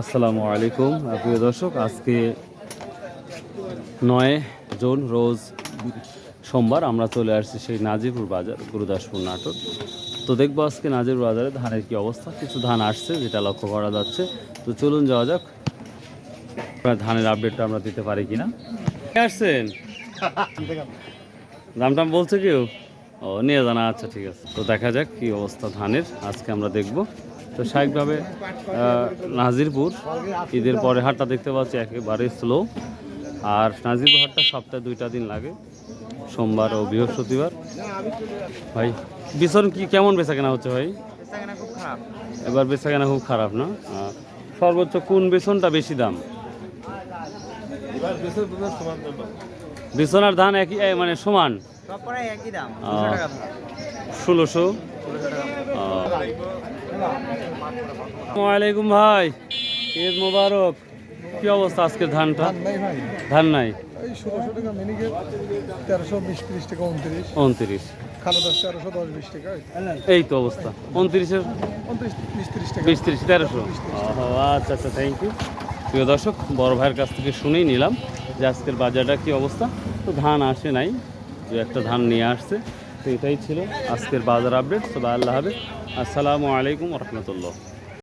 আসসালামু আলাইকুম প্রিয় দর্শক। আজকে নয় জুন রোজ সোমবার আমরা চলে আসছি সেই নাজিরপুর বাজার গুরুদাসপুর নাটক তো দেখব আজকে নাজিরপুর বাজারে ধানের কি অবস্থা। কিছু ধান আসছে যেটা লক্ষ্য করা যাচ্ছে। তো চলুন যাওয়া যাক ধানের আপডেটটা আমরা দিতে পারি কিনা। আসছেন? দাম টাম বলছে কেউ? ও নিয়ে জানা আচ্ছা ঠিক আছে। তো দেখা যাক কি অবস্থা ধানের আজকে আমরা দেখব। তো স্বাভাবিকভাবে নাজিরপুর ঈদের পরে হাটটা দেখতে পাচ্ছি একেবারে স্লো আর নাজিরপুর হাটটা সপ্তাহে দুইটা দিন লাগে সোমবার ও বৃহস্পতিবার। ভাই বিছন কি কেমন বেচা কেনা হচ্ছে ভাই? এবার বেচা কেনা খুব খারাপ না? সর্বোচ্চ কোন বেসনটা বেশি দাম? বিছনার ধান একই মানে সমান? ষোলোশো। ভাই ঈদ মোবারক। কি অবস্থা আজকে ধানটা? ধান নাই এই উনত্রিশ। তো। অবস্থা। উনত্রিশের? বিশ ত্রিশ ত্রিশ আচ্ছা আচ্ছা থ্যাংক ইউ প্রিয় দর্শক বড় ভাইয়ের কাছ থেকে শুনেই নিলাম যে আজকের বাজারটা কি অবস্থা? তো ধান আসে নাই। দু একটা ধান নিয়ে আসছে। তো এটাই ছিল আজকের বাজার আপডেট সবাই আল্লাহ হবে আসসালামু আলাইকুম রহমতুল্লাহ।